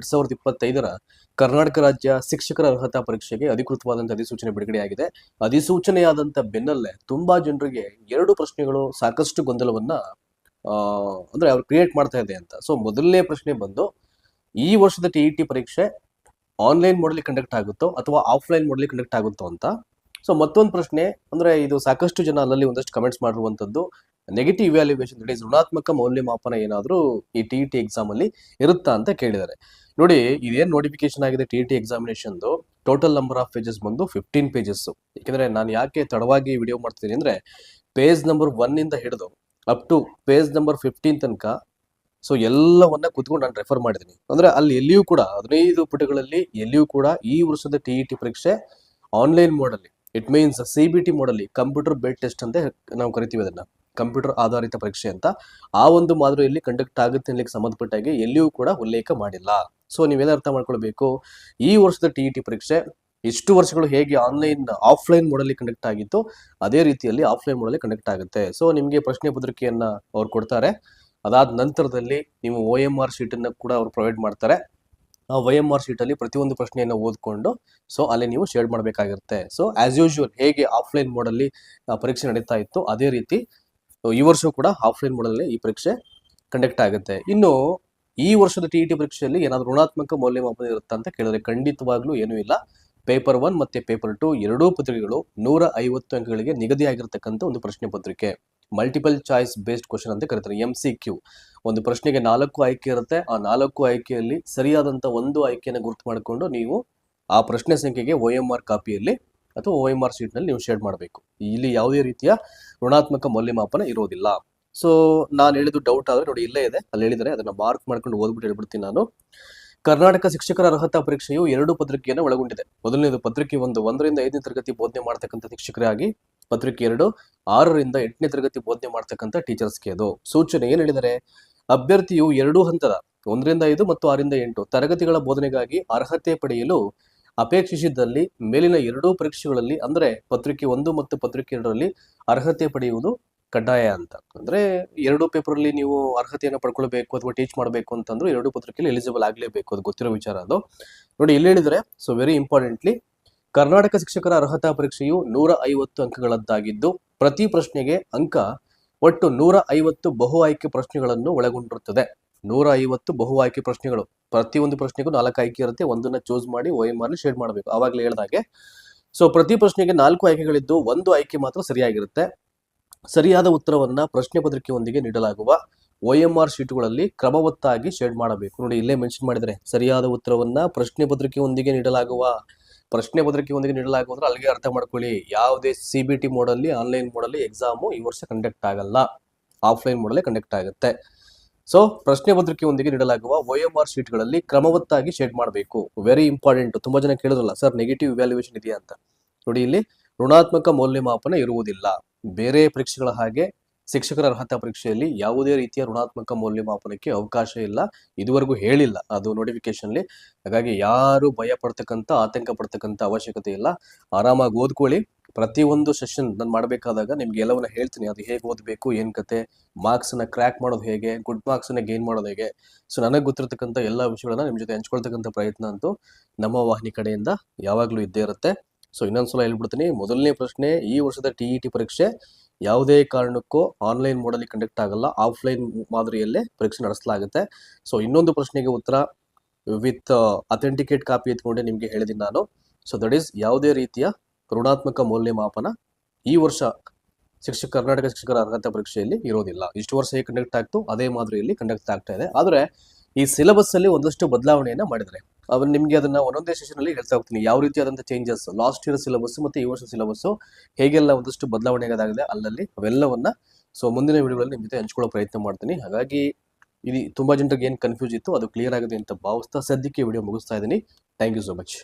ಎರಡ್ ಸಾವಿರದ ಇಪ್ಪತ್ತೈದರ ಕರ್ನಾಟಕ ರಾಜ್ಯ ಶಿಕ್ಷಕರ ಅರ್ಹತಾ ಪರೀಕ್ಷೆಗೆ ಅಧಿಕೃತವಾದಂತಹ ಅಧಿಸೂಚನೆ ಬಿಡುಗಡೆಯಾಗಿದೆ. ಅಧಿಸೂಚನೆಯಾದಂತ ಬೆನ್ನಲ್ಲೇ ತುಂಬಾ ಜನರಿಗೆ ಎರಡು ಪ್ರಶ್ನೆಗಳು ಸಾಕಷ್ಟು ಗೊಂದಲವನ್ನ ಅಂದ್ರೆ ಅವ್ರು ಕ್ರಿಯೇಟ್ ಮಾಡ್ತಾ ಇದೆ ಅಂತ. ಸೊ ಮೊದಲನೇ ಪ್ರಶ್ನೆ ಬಂದು, ಈ ವರ್ಷದ ಟಿ ಇ ಟಿ ಪರೀಕ್ಷೆ ಆನ್ಲೈನ್ ಮೋಡಲ್ಲಿ ಕಂಡಕ್ಟ್ ಆಗುತ್ತೋ ಅಥವಾ ಆಫ್ಲೈನ್ ಮೋಡಲ್ಲಿ ಕಂಡಕ್ಟ್ ಆಗುತ್ತೋ ಅಂತ? ಸೊ ಮತ್ತೊಂದು ಪ್ರಶ್ನೆ, ಅಂದ್ರೆ ಇದು ಸಾಕಷ್ಟು ಜನ ಅಲ್ಲಲ್ಲಿ ಒಂದಷ್ಟು ಕಮೆಂಟ್ಸ್ ಮಾಡಿರುವಂತದ್ದು ನೆಗೆಟಿವ್ ಇವ್ಯಾಲ್ಯೂಯೇಷನ್ ದಟ್ ಈಸ್ ಋಣಾತ್ಮಕ ಮೌಲ್ಯಮಾಪನ ಏನಾದರೂ ಈ ಟಿ ಟಿ ಎಕ್ಸಾಮ್ ಅಲ್ಲಿ ಇರುತ್ತಾ ಅಂತ ಕೇಳಿದ್ದಾರೆ. ನೋಡಿ, ಇದೇನು ನೋಟಿಫಿಕೇಶನ್ ಆಗಿದೆ ಟಿ ಟಿ ಎಕ್ಸಾಮಿನೇಷನ್ದು ಟೋಟಲ್ ನಂಬರ್ ಆಫ್ ಪೇಜಸ್ ಬಂದು ಫಿಫ್ಟೀನ್ ಪೇಜಸ್ ಯಾಕಂದ್ರೆ ನಾನು ಯಾಕೆ ತಡವಾಗಿ ವಿಡಿಯೋ ಮಾಡ್ತಿದ್ದೀನಿ ಅಂದ್ರೆ ಪೇಜ್ ನಂಬರ್ ಒನ್ ಇಂದ ಹಿಡಿದು up to page number fifteen ತನಕ ಸೊ ಎಲ್ಲವನ್ನ ಕುತ್ಕೊಂಡು ನಾನು ರೆಫರ್ ಮಾಡಿದ್ದೀನಿ. ಅಂದ್ರೆ ಅಲ್ಲಿ ಎಲ್ಲಿಯೂ ಕೂಡ, ಹದಿನೈದು ಪುಟಗಳಲ್ಲಿ ಎಲ್ಲಿಯೂ ಕೂಡ ಈ ವರ್ಷದ ಟಿ ಟಿ ಪರೀಕ್ಷೆ online ಮೋಡಲ್ಲಿ it means C B T ಮೋಡಲ್ಲಿ computer based test ಅಂತ ನಾವು ಕರಿತೀವಿ ಅದನ್ನ. ಕಂಪ್ಯೂಟರ್ ಆಧಾರಿತ ಪರೀಕ್ಷೆ ಅಂತ ಆ ಒಂದು ಮಾದರಿಯಲ್ಲಿ ಕಂಡಕ್ಟ್ ಆಗುತ್ತೆ ಅನ್ನಲಿಕ್ಕೆ ಸಂಬಂಧಪಟ್ಟಾಗೆ ಎಲ್ಲಿಯೂ ಕೂಡ ಉಲ್ಲೇಖ ಮಾಡಿಲ್ಲ. ಸೊ ನೀವೆಲ್ಲ ಅರ್ಥ ಮಾಡ್ಕೊಳ್ಬೇಕು. ಈ ವರ್ಷದ ಟಿ ಇ ಟಿ ಪರೀಕ್ಷೆ ಇಷ್ಟು ವರ್ಷಗಳು ಹೇಗೆ ಆನ್ಲೈನ್ ಆಫ್ಲೈನ್ ಮೋಡಲ್ಲಿ ಕಂಡಕ್ಟ್ ಆಗಿತ್ತು ಅದೇ ರೀತಿಯಲ್ಲಿ ಆಫ್ಲೈನ್ ಮೋಡಲ್ಲಿ ಕಂಡಕ್ಟ್ ಆಗುತ್ತೆ. ಸೊ ನಿಮಗೆ ಪ್ರಶ್ನೆ ಪತ್ರಿಕೆಯನ್ನು ಅವ್ರು ಕೊಡ್ತಾರೆ. ಅದಾದ ನಂತರದಲ್ಲಿ ನೀವು ಒ ಎಂ ಆರ್ ಶೀಟನ್ನು ಕೂಡ ಅವ್ರು ಪ್ರೊವೈಡ್ ಮಾಡ್ತಾರೆ. ಆ ವೈ ಎಂ ಆರ್ ಶೀಟಲ್ಲಿ ಪ್ರತಿಯೊಂದು ಪ್ರಶ್ನೆಯನ್ನು ಓದ್ಕೊಂಡು ಸೊ ಅಲ್ಲಿ ನೀವು ಶೇರ್ ಮಾಡಬೇಕಾಗಿರುತ್ತೆ. ಸೊ ಆಸ್ ಯೂಶುವಲ್ ಹೇಗೆ ಆಫ್ಲೈನ್ ಮೋಡಲ್ಲಿ ಪರೀಕ್ಷೆ ನಡೀತಾ ಇತ್ತು ಅದೇ ರೀತಿ ಈ ವರ್ಷ ಕೂಡ ಆಫ್ಲೈನ್ ಮೋಡಲ್ಲಿ ಈ ಪರೀಕ್ಷೆ ಕಂಡಕ್ಟ್ ಆಗುತ್ತೆ. ಇನ್ನು ಈ ವರ್ಷದ ಟಿ ಇ ಟಿ ಪರೀಕ್ಷೆಯಲ್ಲಿ ಏನಾದರೂ ಋಣಾತ್ಮಕ ಮೌಲ್ಯಮಾಪನ ಇರುತ್ತಾ ಅಂತ ಕೇಳಿದ್ರೆ ಖಂಡಿತವಾಗ್ಲೂ ಏನೂ ಇಲ್ಲ. ಪೇಪರ್ ಒನ್ ಮತ್ತೆ ಪೇಪರ್ ಟು ಎರಡೂ ಪತ್ರಿಕೆಗಳು ನೂರ ಐವತ್ತು ಅಂಕಗಳಿಗೆ ನಿಗದಿಯಾಗಿರ್ತಕ್ಕಂಥ ಒಂದು ಪ್ರಶ್ನೆ ಪತ್ರಿಕೆ. ಮಲ್ಟಿಪಲ್ ಚಾಯ್ಸ್ ಬೇಸ್ಡ್ ಕ್ವಶನ್ ಅಂತ ಕರೀತಾರೆ ಎಂ ಸಿ ಕ್ಯೂ ಒಂದು ಪ್ರಶ್ನೆಗೆ ನಾಲ್ಕು ಆಯ್ಕೆ ಇರುತ್ತೆ. ಆ ನಾಲ್ಕು ಆಯ್ಕೆಯಲ್ಲಿ ಸರಿಯಾದಂಥ ಒಂದು ಆಯ್ಕೆಯನ್ನು ಗುರುತು ಮಾಡಿಕೊಂಡು ನೀವು ಆ ಪ್ರಶ್ನೆ ಸಂಖ್ಯೆಗೆ ಒ ಎಂ ಆರ್ ಕಾಪಿಯಲ್ಲಿ ಅಥವಾ ಓ ಎಂ ಆರ್ ಶೀಟ್ನಲ್ಲಿ ನೀವು ಶೇರ್ ಮಾಡಬೇಕು. ಇಲ್ಲಿ ಯಾವುದೇ ರೀತಿಯ ಋಣಾತ್ಮಕ ಮೌಲ್ಯಮಾಪನ ಇರೋದಿಲ್ಲ. ಸೊ ನಾನು ಹೇಳಿದ್ದು ಡೌಟ್ ಆದರೆ ನೋಡಿ ಇಲ್ಲೇ ಇದೆ. ಅಲ್ಲಿ ಹೇಳಿದರೆ ಅದನ್ನು ಮಾರ್ಕ್ ಮಾಡ್ಕೊಂಡು ಓದ್ಬಿಟ್ಟು ಹೇಳ್ಬಿಡ್ತೀನಿ ನಾನು. ಕರ್ನಾಟಕ ಶಿಕ್ಷಕರ ಅರ್ಹತಾ ಪರೀಕ್ಷೆಯು ಎರಡು ಪತ್ರಿಕೆಯನ್ನು ಒಳಗೊಂಡಿದೆ. ಮೊದಲನೇದು ಪತ್ರಿಕೆ ಒಂದು, ಒಂದರಿಂದ ಐದನೇ ತರಗತಿ ಬೋಧನೆ ಮಾಡ್ತಕ್ಕಂಥ ಶಿಕ್ಷಕರಾಗಿ, ಪತ್ರಿಕೆ ಎರಡು, ಆರರಿಂದ ಎಂಟನೇ ತರಗತಿ ಬೋಧನೆ ಮಾಡ್ತಕ್ಕಂಥ ಟೀಚರ್ಸ್ಗೆ ಅದು. ಸೂಚನೆ ಏನು ಹೇಳಿದರೆ ಅಭ್ಯರ್ಥಿಯು ಎರಡೂ ಹಂತದ, ಒಂದರಿಂದ ಐದು ಮತ್ತು ಆರರಿಂದ ಎಂಟು ತರಗತಿಗಳ ಬೋಧನೆಗಾಗಿ ಅರ್ಹತೆ ಪಡೆಯಲು ಅಪೇಕ್ಷಿಸಿದ್ದಲ್ಲಿ ಮೇಲಿನ ಎರಡೂ ಪರೀಕ್ಷೆಗಳಲ್ಲಿ, ಅಂದ್ರೆ ಪತ್ರಿಕೆ ಒಂದು ಮತ್ತು ಪತ್ರಿಕೆ ಎರಡರಲ್ಲಿ ಅರ್ಹತೆ ಪಡೆಯುವುದು ಕಡ್ಡಾಯ ಅಂತ. ಅಂದ್ರೆ ಎರಡು ಪೇಪರಲ್ಲಿ ನೀವು ಅರ್ಹತೆಯನ್ನು ಪಡ್ಕೊಳ್ಬೇಕು ಅಥವಾ ಟೀಚ್ ಮಾಡಬೇಕು ಅಂತಂದ್ರೆ ಎರಡು ಪತ್ರಿಕೆಯಲ್ಲಿ ಎಲಿಜಿಬಲ್ ಆಗಲೇಬೇಕು ಅದು ಗೊತ್ತಿರೋ ವಿಚಾರ ಅದು. ನೋಡಿ, ಇಲ್ಲಿ ಹೇಳಿದ್ರೆ ಸೊ ವೆರಿ ಇಂಪಾರ್ಟೆಂಟ್ಲಿ ಕರ್ನಾಟಕ ಶಿಕ್ಷಕರ ಅರ್ಹತಾ ಪರೀಕ್ಷೆಯು ನೂರ ಐವತ್ತು ಅಂಕಗಳದ್ದಾಗಿದ್ದು, ಪ್ರತಿ ಪ್ರಶ್ನೆಗೆ ಅಂಕ ಒಟ್ಟು ನೂರ ಐವತ್ತು ಬಹು ಆಯ್ಕೆ ಪ್ರಶ್ನೆಗಳನ್ನು ಒಳಗೊಂಡಿರುತ್ತದೆ. ನೂರ ಐವತ್ತು ಬಹು ಆಯ್ಕೆ ಪ್ರಶ್ನೆಗಳು. ಪ್ರತಿಯೊಂದು ಪ್ರಶ್ನೆಗೂ ನಾಲ್ಕು ಆಯ್ಕೆ ಇರುತ್ತೆ, ಒಂದನ್ನ ಚೂಸ್ ಮಾಡಿ ಓ ಎಂ ಆರ್ ಶೇಡ್ ಮಾಡಬೇಕು ಆವಾಗಲೇ ಹೇಳ್ದಾಗೆ ಸೊ ಪ್ರತಿ ಪ್ರಶ್ನೆಗೆ ನಾಲ್ಕು ಆಯ್ಕೆಗಳಿದ್ದು ಒಂದು ಆಯ್ಕೆ ಮಾತ್ರ ಸರಿಯಾಗಿರುತ್ತೆ. ಸರಿಯಾದ ಉತ್ತರವನ್ನ ಪ್ರಶ್ನೆ ಪತ್ರಿಕೆಯೊಂದಿಗೆ ನೀಡಲಾಗುವ ಒ ಎಂ ಆರ್ ಶೀಟುಗಳಲ್ಲಿ ಕ್ರಮವತ್ತಾಗಿ ಶೇಡ್ ಮಾಡಬೇಕು. ನೋಡಿ, ಇಲ್ಲೇ ಮೆನ್ಷನ್ ಮಾಡಿದರೆ ಸರಿಯಾದ ಉತ್ತರವನ್ನ ಪ್ರಶ್ನೆ ಪತ್ರಿಕೆಯೊಂದಿಗೆ ನೀಡಲಾಗುವ, ಪ್ರಶ್ನೆ ಪತ್ರಿಕೆಯೊಂದಿಗೆ ನೀಡಲಾಗುವುದ್ರೆ ಅಲ್ಲಿಗೆ ಅರ್ಥ ಮಾಡ್ಕೊಳ್ಳಿ. ಯಾವುದೇ ಸಿ ಬಿ ಟಿ ಮೋಡಲ್ಲಿ ಆನ್ಲೈನ್ ಮೋಡಲ್ಲಿ ಎಕ್ಸಾಮು ಈ ವರ್ಷ ಕಂಡಕ್ಟ್ ಆಗಲ್ಲ. ಆಫ್ಲೈನ್ ಮೋಡಲ್ಲೇ ಕಂಡಕ್ಟ್ ಆಗುತ್ತೆ. ಸೊ ಪ್ರಶ್ನೆ ಪತ್ರಿಕೆಯೊಂದಿಗೆ ನೀಡಲಾಗುವ ವೈಎಂಆರ್ ಎಂ ಆರ್ ಶೀಟ್ಗಳಲ್ಲಿ ಕ್ರಮವತ್ತಾಗಿ ಶೇಡ್ ಮಾಡಬೇಕು. ವೆರಿ ಇಂಪಾರ್ಟೆಂಟ್ ತುಂಬಾ ಜನ ಕೇಳಿದ್ರಲ್ಲ, ಸರ್ ನೆಗೆಟಿವ್ ವ್ಯಾಲ್ಯೂಯೇಷನ್ ಇದೆಯಾ ಅಂತ? ನೋಡಿ, ಇಲ್ಲಿ ಋಣಾತ್ಮಕ ಮೌಲ್ಯಮಾಪನ ಇರುವುದಿಲ್ಲ. ಬೇರೆ ಪರೀಕ್ಷೆಗಳ ಹಾಗೆ ಶಿಕ್ಷಕರ ಅರ್ಹತಾ ಪರೀಕ್ಷೆಯಲ್ಲಿ ಯಾವುದೇ ರೀತಿಯ ಋಣಾತ್ಮಕ ಮೌಲ್ಯಮಾಪನಕ್ಕೆ ಅವಕಾಶ ಇಲ್ಲ. ಇದುವರೆಗೂ ಹೇಳಿಲ್ಲ ಅದು ನೋಟಿಫಿಕೇಶನ್ಲಿ ಹಾಗಾಗಿ ಯಾರು ಭಯ ಪಡ್ತಕ್ಕಂಥ ಆತಂಕ ಪಡ್ತಕ್ಕಂಥ ಅವಶ್ಯಕತೆ ಇಲ್ಲ. ಆರಾಮಾಗಿ ಓದ್ಕೊಳ್ಳಿ. ಪ್ರತಿಯೊಂದು ಸೆಷನ್ ನಾನು ಮಾಡಬೇಕಾದಾಗ ನಿಮ್ಗೆ ಎಲ್ಲವನ್ನ ಹೇಳ್ತೀನಿ. ಅದು ಹೇಗೆ ಓದಬೇಕು, ಏನು ಕತೆ ಮಾರ್ಕ್ಸನ್ನು ಕ್ರ್ಯಾಕ್ ಮಾಡೋದು ಹೇಗೆ ಗುಡ್ ಮಾರ್ಕ್ಸನ್ನ ಗೇನ್ ಮಾಡೋದು ಹೇಗೆ. ಸೊ ನನಗೆ ಗೊತ್ತಿರತಕ್ಕಂಥ ಎಲ್ಲ ವಿಷಯಗಳನ್ನ ನಿಮ್ಮ ಜೊತೆ ಹಂಚ್ಕೊಳ್ತಕ್ಕಂಥ ಪ್ರಯತ್ನ ಅಂತೂ ನಮ್ಮ ವಾಹಿನಿ ಕಡೆಯಿಂದ ಯಾವಾಗಲೂ ಇದ್ದೇ ಇರುತ್ತೆ. ಸೊ ಇನ್ನೊಂದ್ಸಲ ಹೇಳ್ಬಿಡ್ತೀನಿ, ಮೊದಲನೇ ಪ್ರಶ್ನೆ, ಈ ವರ್ಷದ ಟಿ ಇ ಟಿ ಪರೀಕ್ಷೆ ಯಾವುದೇ ಕಾರಣಕ್ಕೂ ಆನ್ಲೈನ್ ಮೋಡಲ್ಲಿ ಕಂಡಕ್ಟ್ ಆಗಲ್ಲ. ಆಫ್ಲೈನ್ ಮಾದರಿಯಲ್ಲೇ ಪರೀಕ್ಷೆ ನಡೆಸಲಾಗುತ್ತೆ. ಸೊ ಇನ್ನೊಂದು ಪ್ರಶ್ನೆಗೆ ಉತ್ತರ ವಿತ್ ಅಥೆಂಟಿಕೇಟ್ ಕಾಪಿ ಎತ್ಕೊಂಡೆ ನಿಮಗೆ ಹೇಳಿದ್ದೀನಿ ನಾನು. ಸೊ ದಟ್ ಈಸ್ ಯಾವುದೇ ರೀತಿಯ ಋಣಾತ್ಮಕ ಮೌಲ್ಯಮಾಪನ ಈ ವರ್ಷ ಶಿಕ್ಷಕ ಕರ್ನಾಟಕ ಶಿಕ್ಷಕರ ಅರ್ಹತಾ ಪರೀಕ್ಷೆಯಲ್ಲಿ ಇರೋದಿಲ್ಲ. ಇಷ್ಟು ವರ್ಷ ಹೇಗೆ ಕಂಡಕ್ಟ್ ಆಗ್ತು ಅದೇ ಮಾದರಿಯಲ್ಲಿ ಕಂಡಕ್ಟ್ ಆಗ್ತಾ ಇದೆ. ಆದರೆ ಈ ಸಿಲೆಬಸ್ ಅಲ್ಲಿ ಒಂದಷ್ಟು ಬದಲಾವಣೆಯನ್ನ ಮಾಡಿದರೆ ಅವ್ರು ನಿಮಗೆ ಅದನ್ನ ಒಂದೊಂದೇ ಸೆಷನ್ ಅಲ್ಲಿ ಹೇಳ್ತಾ ಹೋಗ್ತೀನಿ. ಯಾವ ರೀತಿಯಾದಂಥ ಚೇಂಜಸ್ ಲಾಸ್ಟ್ ಇಯರ್ ಸಿಲೆಬಸ್ ಮತ್ತೆ ಈ ವರ್ಷ ಸಿಲೆಬಸ್ ಹೇಗೆಲ್ಲ ಒಂದಷ್ಟು ಬದಲಾವಣೆ ಆಗೋದಾಗಿದೆ ಅಲ್ಲಲ್ಲಿ ಅವೆಲ್ಲವನ್ನ ಸೊ ಮುಂದಿನ ವಿಡಿಯೋಗಳಲ್ಲಿ ನಿಮ್ಮ ಜೊತೆ ಹಂಚ್ಕೊಳ್ಳೋ ಪ್ರಯತ್ನ ಮಾಡ್ತೀನಿ. ಹಾಗಾಗಿ ಇದು ತುಂಬಾ ಜನರಿಗೆ ಏನು ಕನ್ಫ್ಯೂಸ್ ಇತ್ತು, ಅದು ಕ್ಲಿಯರ್ ಆಗಿದೆ ಅಂತ ಭಾವಿಸ್ತಾ ಸದ್ಯಕ್ಕೆ ವಿಡಿಯೋ ಮುಗಿಸ್ತಾ ಇದ್ದೀನಿ. Thank you so much